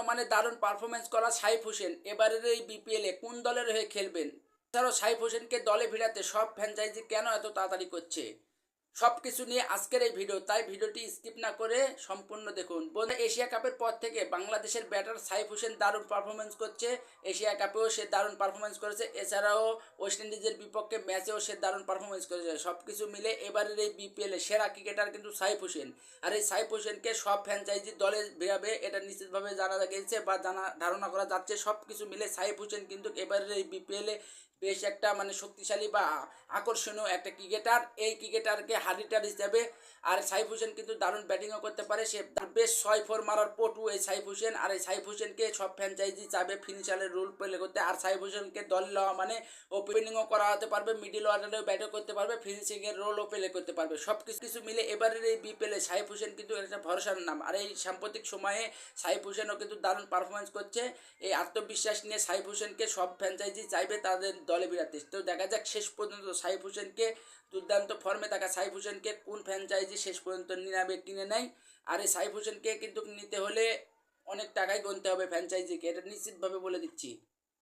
বর্তমানে দারুণ পারফরমেন্স করা সাইফ হোসেন। এবারের এই বিপিএলে কোন দলের হয়ে খেলবেন? এছাড়াও সাইফ হোসেনকে দলে ভিড়াতে সব ফ্র্যাঞ্চাইজি কেন এত তাড়াতাড়ি করছে? সব কিছু নিয়ে আজকের এই ভিডিও। তাই ভিডিওটি স্কিপ না করে সম্পূর্ণ দেখুন। বন্ধু এশিয়া কাপের পর থেকে বাংলাদেশের ব্যাটার সাইফ হোসেন দারুণ পারফরমেন্স করছে। এশিয়া কাপেও সে দারুণ পারফরমেন্স করেছে। এছাড়াও ওয়েস্ট ইন্ডিজের বিপক্ষে ম্যাচেও সে দারুণ পারফরমেন্স করেছে। সব কিছু মিলে এবারের এই বিপিএলে সেরা ক্রিকেটার কিন্তু সাইফ হোসেন। আর এই সাইফ হোসেনকে সব ফ্র্যাঞ্চাইজি দলে ভিড়াবে এটা নিশ্চিতভাবে জানা গেছে বা জানা, ধারণা করা যাচ্ছে। সব কিছু মিলে সাইফ হোসেন কিন্তু এবারের এই বিপিএলে বেশ একটা মানে শক্তিশালী বা আকর্ষণীয় একটা ক্রিকেটার। এই ক্রিকেটারকে হারিটার হিসেবে আর সাইফ হোসেন কিন্তু দারুণ ব্যাটিংও করতে পারে। সে বেশ ছয় ফোর মারার পটু এই সাইফ হোসেন। আর এই সাইফ হোসেনকে সব ফ্র্যাঞ্চাইজি চাবে ফিনিশারের রোল প্লে করতে। আর সাইফ হোসেনকে দল নেওয়া মানে ওপেনিংও করা হতে পারবে মিডিল অর্ডারেও ব্যাটও করতে পারবে ফিনিশিংয়ের রোলও প্লে করতে পারবে। সব কিছু কিছু মিলে এবারের এই বিপিএলে সাইফ হোসেন কিন্তু একটা ভরসার নাম। আর এই সাম্প্রতিক সময়ে সাইফ হোসেনও কিন্তু দারুণ পারফরমেন্স করছে। এই আত্মবিশ্বাস নিয়ে সাইফ হোসেনকে সব ফ্র্যাঞ্চাইজি চাইবে, তাদের দলে বিরাতে তো দেখা যাক শেষ পর্যন্ত সাইফ হোসেনকে, দুর্দান্ত ফর্মে থাকা সাইফ হোসেনকে কোন ফ্র্যাঞ্চাইজি শেষ পর্যন্ত নিলামে কিনে নেয়। আর এই সাইফ হোসেনকে কিন্তু নিতে হলে অনেক টাকাই গুনতে হবে ফ্র্যাঞ্চাইজিকে এটা নিশ্চিতভাবে বলে দিচ্ছি।